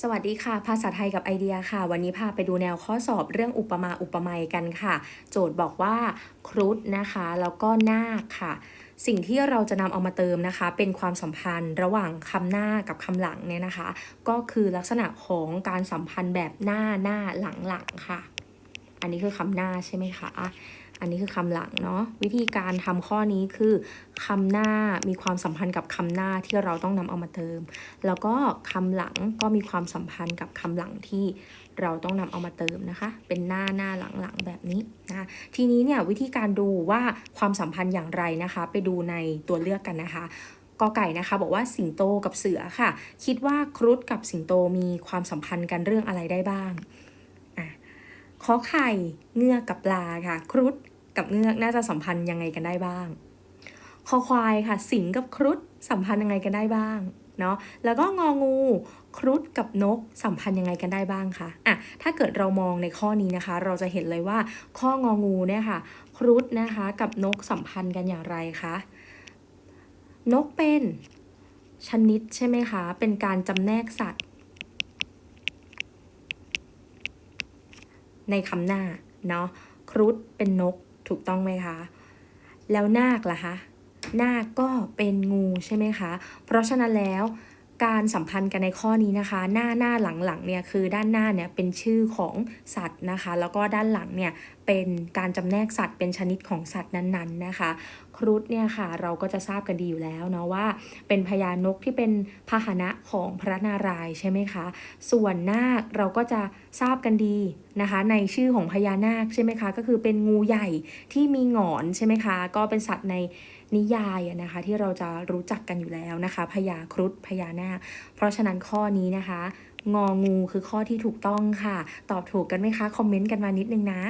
สวัสดีค่ะ ภาษาไทยกับไอเดียค่ะ วันนี้พาไปดูแนวข้อสอบเรื่องอุปมาอุปไมยกันค่ะ โจทย์บอกว่าครุฑนะคะ แล้วก็นาคค่ะ สิ่งที่เราจะนำเอามาเติมนะคะ เป็นความสัมพันธ์ระหว่างคำหน้ากับคำหลังเนี่ยนะคะ ก็คือลักษณะของการสัมพันธ์แบบหน้าหน้าหลังหลังค่ะ อันนี้คือคำหน้าใช่ไหมคะ อันนี้คือคำหลังเนาะวิธีการทำข้อนี้คือคำหน้ามีความสัมพันธ์กับคำหน้าที่เราต้องนำเอามาเติม แล้วก็คำหลังก็มีความสัมพันธ์กับคำหลังที่เราต้องนำเอามาเติมนะคะ เป็นหน้าหน้าหลังหลังแบบนี้นะทีนี้เนี่ยวิธีการดูว่าความสัมพันธ์อย่างไรนะคะ ไปดูในตัวเลือกกันนะคะกอไก่นะคะ บอกว่าสิงโตกับเสือค่ะ คิดว่าครุฑกับสิงโตมีความสัมพันธ์กันเรื่องอะไรได้บ้าง ขอไข่เงือกกับปลาค่ะ ครุฑกับเงือกน่าจะสัมพันธ์ยังไงกันได้บ้าง คอควายค่ะ สิงกับครุฑสัมพันธ์ยังไงกันได้บ้างเนาะแล้วก็งองูครุฑกับนกสัมพันธ์ยังไงกันได้บ้างคะอะถ้าเกิดเรามองในข้อนี้นะคะ เราจะเห็นเลยว่าข้ององูเนี่ยค่ะ ครุฑนะคะกับนกสัมพันธ์กันอย่างไรคะนกเป็นชนิดใช่ไหมคะ เป็นการจำแนกสัตว์ ในคำหน้าเนาะครุฑเป็นนกถูกต้องไหมคะ แล้วนาคล่ะคะนาคก็เป็นงูใช่ไหมคะ เพราะฉะนั้นแล้วการสัมพันธ์กันในข้อนี้นะคะ หน้าหน้าหลังหลังเนี่ยคือด้านหน้าเนี่ยเป็นชื่อของสัตว์นะคะ แล้วก็ด้านหลังเนี่ยเป็นการจำแนกสัตว์เป็นชนิดของสัตว์นั้นๆนะคะครุฑเนี่ยค่ะเราก็จะทราบกันดีอยู่แล้วเนาะว่า เป็นพญานกที่เป็นพาหนะของพระนารายณ์ใช่ไหมคะ ส่วนนาคเราก็จะทราบกันดีนะคะ ในชื่อของพญานาคใช่ไหมคะ ก็คือเป็นงูใหญ่ที่มีหงอนใช่ไหมคะ ก็เป็นสัตว์ในนิยายนะคะที่เราจะรู้จักกันอยู่แล้วนะคะพญาครุฑพญานาค เพราะฉะนั้นข้อนี้นะคะ งองูคือข้อที่ถูกต้องค่ะ ตอบถูกกันไหมคะ คอมเมนต์กันมานิดนึงนะ